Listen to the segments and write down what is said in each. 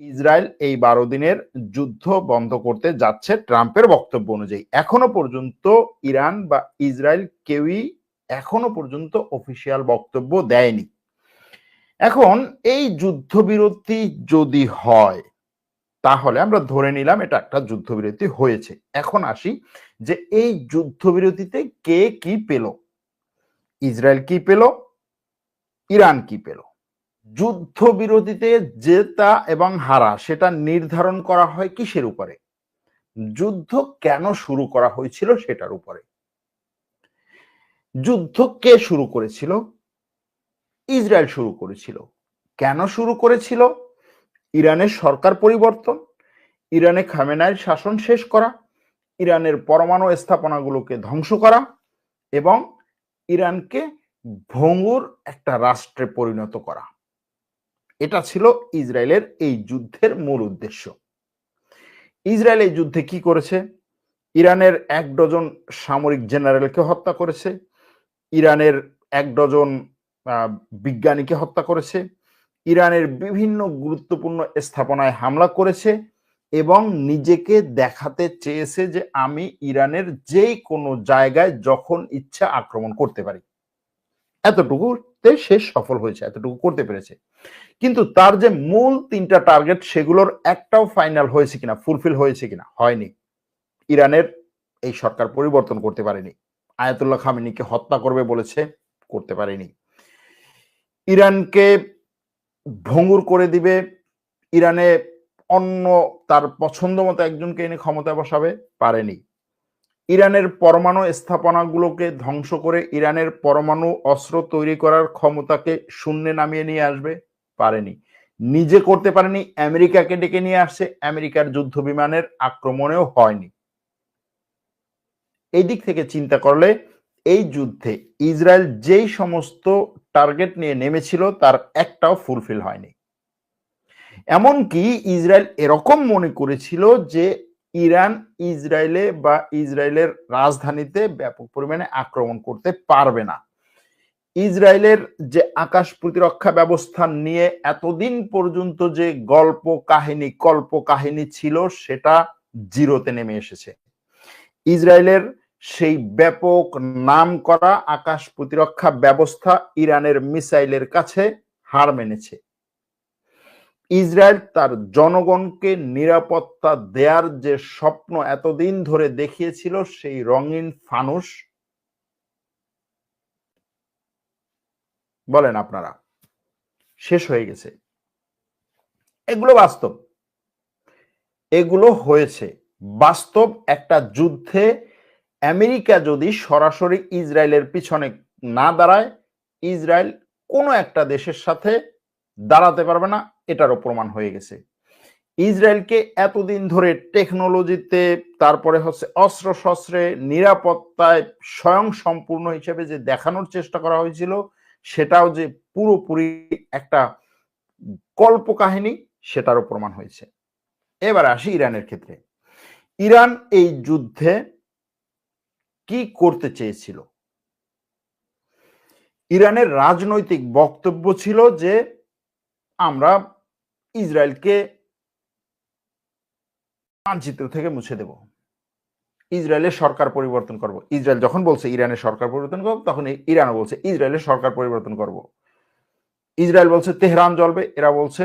Israel এই বারো দিনের যুদ্ধ বন্ধ করতে যাচ্ছে ট্রাম্পের বক্তব্য অনুযায়ী। এখনও পর্যন্ত ইরান বা ইসরায়েল কেউই এখনও পর্যন্ত অফিসিয়াল বক্তব্য দেয়নি। এখন এই যুদ্ধবিরতি যদি হয়, তাহলে আমরা ধরে নিলাম এটা একটা যুদ্ধবিরতি হয়েছে। এখন আসি যে এই যুদ্ধবিরতিতে কে কি পেল? ইসরায়েল কি পেল? ইরান কি পেল? যুদ্ধবিরতিতে জেতা এবং হারা, সেটা নির্ধারণ করা হয় কিসের উপরে? যুদ্ধ কেন শুরু করা হয়েছিল সেটার উপরে। যুদ্ধ কে শুরু করেছিল? ইসরায়েল শুরু করেছিল। কেন শুরু করেছিল? ইরানের সরকার পরিবর্তন, ইরানে খামেনাইর শাসন শেষ করা, ইরানের পরমাণু স্থাপনাগুলোকে ধ্বংস করা এবং ইরানকে ভঙ্গুর একটা রাষ্ট্রে পরিণত করা। এটা ছিল ইসরায়েলের এই যুদ্ধের মূল উদ্দেশ্য। ইসরায়েল এই যুদ্ধে কি করেছে? ইরানের এক ডজন সামরিক জেনারেলকে হত্যা করেছে। ইরানের এক ডজন বিজ্ঞানীকে হত্যা করেছে। ইরানের বিভিন্ন গুরুত্বপূর্ণ স্থাপনায় হামলা করেছে এবং নিজেকে দেখাতে চেয়েছে যে আমি ইরানের যেই কোনো জায়গায় যখন ইচ্ছা আক্রমণ করতে পারি। এতটুকুতে সে সফল হয়েছে, এতটুকু করতে পেরেছে। কিন্তু তার যে মূল তিনটা টার্গেট সেগুলোর একটাও ফাইনাল হয়েছে কিনা ফুলফিল হয়েছে কিনা, হয়নি। ইরানের এই সরকার পরিবর্তন করতে পারেনি। আয়াতুল্লাহ খামিনিকে হত্যা করবে বলেছে, করতে পারেনি। ইরানকে ভঙ্গুর করে দিবে, ইরানে অন্য তার পছন্দ মতো একজনকে এনে ক্ষমতায় বসাবে, পারেনি। ইরানের পরমাণু স্থাপনাগুলোকে ধ্বংস করে ইরানের পরমাণু অস্ত্র তৈরি করার ক্ষমতাকে শূন্যে নামিয়ে নিয়ে আসবে, পারেনি। নিজে করতে পারেনি, আমেরিকাকে ডেকে নিয়ে আসছে, আমেরিকার যুদ্ধ বিমানের আক্রমণেও হয়নি। এই দিক থেকে চিন্তা করলে এই যুদ্ধে ইসরায়েল যেই সমস্ত টার্গেট নিয়ে নেমেছিল, তার একটাও ফুলফিল হয়নি। এমনকি ইসরায়েল এরকম মনে করেছিল যে ইরান, ইসরায়েলে বা ইসরায়েলের রাজধানীতে ব্যাপক পরিমাণে আক্রমণ করতে পারবে না। ইসরায়েলের যে আকাশ প্রতিরক্ষা ব্যবস্থা নিয়ে এতদিন পর্যন্ত যে গল্প কাহিনী, কল্প কাহিনী ছিল, সেটা জিরোতে নেমে এসেছে। ইসরায়েলের সেই ব্যাপক নাম করা আকাশ প্রতিরক্ষা ব্যবস্থা ইরানের মিসাইলের কাছে হার মেনেছে। ইসরায়েল তার জনগণকে নিরাপত্তা দেয়ার যে স্বপ্ন এতদিন ধরে দেখিয়েছিল, সেই রঙিন ফানুস। বলেন আপনারা, শেষ হয়ে গেছে। এগুলো বাস্তব। এগুলো হয়েছে। বাস্তব একটা যুদ্ধে আমেরিকা যদি সরাসরি ইসরায়েলের পিছনে না দাঁড়ায়, ইসরায়েল কোনো একটা দেশের সাথে দাঁড়াতে পারবে না, এটারও প্রমাণ হয়ে গেছে। ইসরায়েলকে এতদিন ধরে টেকনোলজিতে, তারপরে হচ্ছে অস্ত্র শস্ত্রে নিরাপত্তায় স্বয়ং সম্পূর্ণ হিসেবে যে দেখানোর চেষ্টা করা হয়েছিল, সেটাও যে পুরোপুরি একটা কল্পকাহিনী, সেটারও প্রমাণ হয়েছে। এবার আসি ইরানের ক্ষেত্রে। ইরান এই যুদ্ধে কি করতে চেয়েছিল? ইরানের রাজনৈতিক বক্তব্য ছিল যে আমরা ইসরায়েলকে মানচিত্র থেকে মুছে দেব। ইসরায়েলের সরকার পরিবর্তন করব। ইসরায়েল যখন বলছে ইরানের সরকার পরিবর্তন করব, তখন ইরানও বলছে ইসরায়েলের সরকার পরিবর্তন করব। ইসরায়েল বলছে তেহরান জ্বলবে, এরা বলছে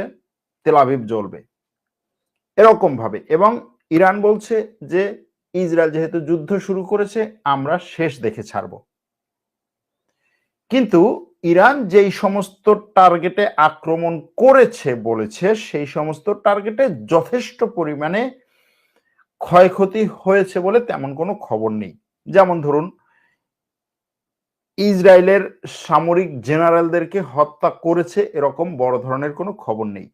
তেলাভিব জ্বলবে। এরকম ভাবে এবং ইরান বলছে যে ইসরায়েল যেহেতু যুদ্ধ শুরু করেছে, আমরা শেষ দেখে ছাড়ব। কিন্তু ইরান যেই সমস্ত টার্গেটে আক্রমণ করেছে বলেছে, সেই সমস্ত টার্গেটে যথেষ্ট পরিমাণে ক্ষয়ক্ষতি হয়েছে বলে তেমন কোনো খবর নেই। যেমন ধরুন, ইসরায়েলের সামরিক জেনারেলদেরকে হত্যা করেছে এরকম বড় ধরনের কোনো খবর নেই।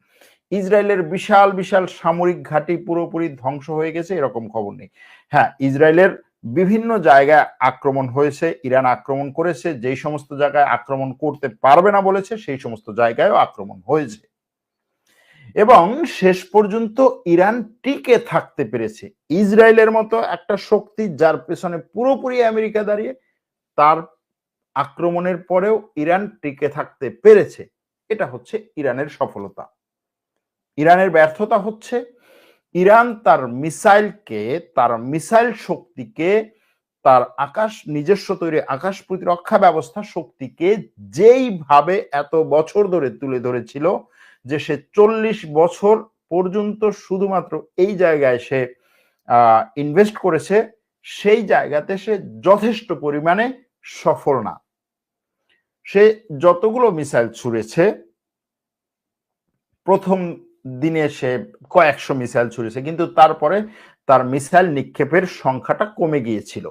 ইসরায়েলের বিশাল বিশাল সামরিক ঘাঁটি পুরোপুরি ধ্বংস হয়ে গেছে এরকম খবর নেই। হ্যাঁ ইসরায়েলের বিভিন্ন জায়গায় আক্রমণ হয়েছে, ইরান আক্রমণ করেছে, যেই সমস্ত জায়গায় আক্রমণ করতে পারবে না বলেছে, সেই সমস্ত জায়গায়ও আক্রমণ হয়েছে। এবং শেষ পর্যন্ত ইরান টিকে থাকতে পেরেছে। ইসরায়েলের মতো একটা শক্তি যার পেছনে পুরোপুরি আমেরিকা দাঁড়িয়ে, তার আক্রমণের পরেও ইরান টিকে থাকতে পেরেছে। এটা হচ্ছে ইরানের সফলতা। ইরানের ব্যর্থতা হচ্ছে ইরান তার মিসাইলকে, তার মিসাইল শক্তিকে, তার আকাশ, নিজস্ব তৈরি আকাশ প্রতিরক্ষা ব্যবস্থা শক্তিকে যেইভাবে এত বছর ধরে তুলে ধরেছিল যে সে চল্লিশ বছর পর্যন্ত শুধুমাত্র এই জায়গায় সে ইনভেস্ট করেছে, সেই জায়গাতে সে যথেষ্ট পরিমাণে সফল না। সে যতগুলো মিসাইল ছুড়েছে, প্রথম দিনে সে কয়েকশো মিসাইল ছুড়েছে, কিন্তু তারপরে তার মিসাইল নিক্ষেপের সংখ্যাটা কমে গিয়েছিল।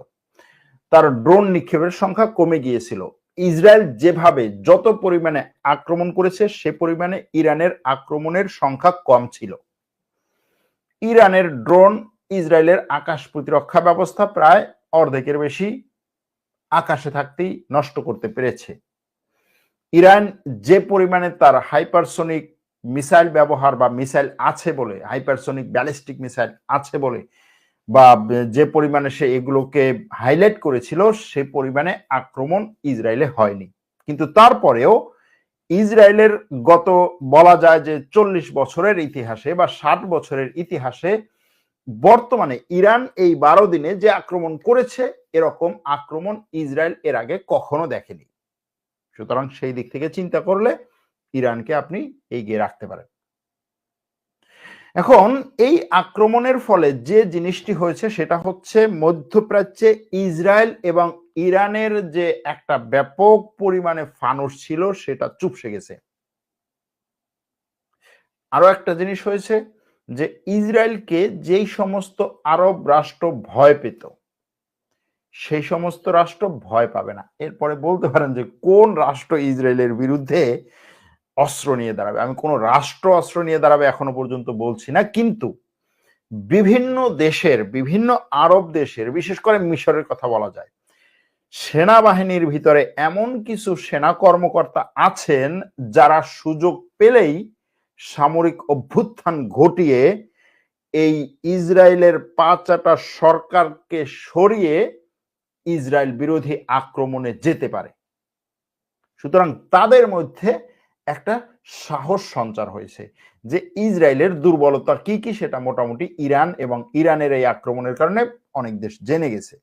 তার ড্রোন নিক্ষেপের সংখ্যা কমে গিয়েছিল। ইসরায়েল যেভাবে যত পরিমাণে আক্রমণ করেছে, সে পরিমাণে ইরানের আক্রমণের সংখ্যা কম ছিল। ইরানের ড্রোন ইসরায়েলের আকাশ প্রতিরক্ষা ব্যবস্থা প্রায় অর্ধেকের বেশি আকাশে থাকতেই নষ্ট করতে পেরেছে। ইরান যে পরিমাণে তার হাইপারসোনিক মিসাইল ব্যবহার বা মিসাইল আছে বলে, হাইপারসনিক ব্যালিস্টিক মিসাইল আছে বলে, বা যে পরিমাণে সে এগুলোকে হাইলাইট করেছিল, সে পরিমাণে আক্রমণ ইসরায়েলে হয়নি। কিন্তু তারপরেও ইসরায়েলের গত বলা যায় যে চল্লিশ বছরের ইতিহাসে বা ষাট বছরের ইতিহাসে বর্তমানে ইরান এই বারো দিনে যে আক্রমণ করেছে, এরকম আক্রমণ ইসরায়েল এর আগে কখনো দেখেনি। সুতরাং সেই দিক থেকে চিন্তা করলে ইরানকে আপনি এগিয়ে রাখতে পারেন। এখন এই আক্রমণের ফলে যে জিনিসটি হয়েছে সেটা হচ্ছে মধ্যপ্রাচ্যে ইসরায়েল এবং ইরানের যে একটা ব্যাপক পরিমাণে ফানুস ছিল সেটা চুপসে গেছে। আরও একটা জিনিস হয়েছে যে ইসরায়েলকে যেই সমস্ত আরব রাষ্ট্র ভয় পেত, সেই সমস্ত রাষ্ট্র ভয় পাবে না। এরপরে বলতে পারেন যে কোন রাষ্ট্র ইসরায়েলের বিরুদ্ধে অস্ত্র নিয়ে দাঁড়াবে। আমি কোনো রাষ্ট্র অস্ত্র নিয়ে দাঁড়াবে এখনও পর্যন্ত বলছি না, কিন্তু বিভিন্ন দেশের, বিভিন্ন আরব দেশের, বিশেষ করে মিশরের কথা বলা যায়, সেনাবাহিনীর ভিতরে এমন কিছু সেনা কর্মকর্তা আছেন যারা সুযোগ পেলেই সামরিক অভ্যুত্থান ঘটিয়ে এই ইসরায়েলের পাঁচাটা সরকারকে সরিয়ে ইসরায়েল বিরোধী আক্রমণে যেতে পারে। সুতরাং তাদের মধ্যে একটা সাহস সঞ্চার হয়েছে যে ইসরায়েলের দুর্বলতা কি কি সেটা মোটামুটি ইরান এবং ইরানের এই আক্রমণের কারণে অনেক দেশ জেনে গেছে।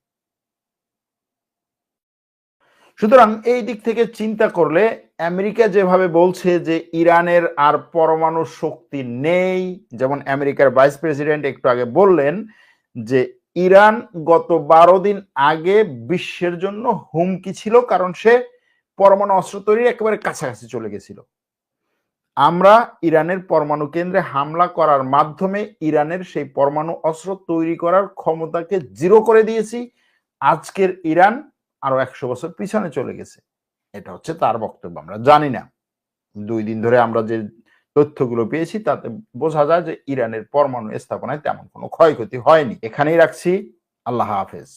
সুতরাং এই দিক থেকে চিন্তা করলে আমেরিকা যেভাবে বলছে যে ইরানের আর পরমাণু শক্তি নেই, যেমন আমেরিকার ভাইস প্রেসিডেন্ট একটু আগে বললেন যে ইরান গত বারো দিন আগে বিশ্বের জন্য হুমকি ছিল কারণ সে পরমাণু অস্ত্র তৈরির একেবারে কাছাকাছি চলে গেছিল। আমরা ইরানের পরমাণু কেন্দ্রে হামলা করার মাধ্যমে ইরানের সেই পরমাণু অস্ত্র তৈরি করার ক্ষমতাকে জিরো করে দিয়েছি। আজকের ইরান আরও একশো বছর পিছনে চলে গেছে। এটা হচ্ছে তার বক্তব্য, আমরা জানি না। দুই দিন ধরে আমরা যে তথ্যগুলো পেয়েছি, তাতে বোঝা যায় যে ইরানের পরমাণু স্থাপনায় তেমন কোনো ক্ষয়ক্ষতি হয়নি। এখানেই রাখছি। আল্লাহ হাফেজ।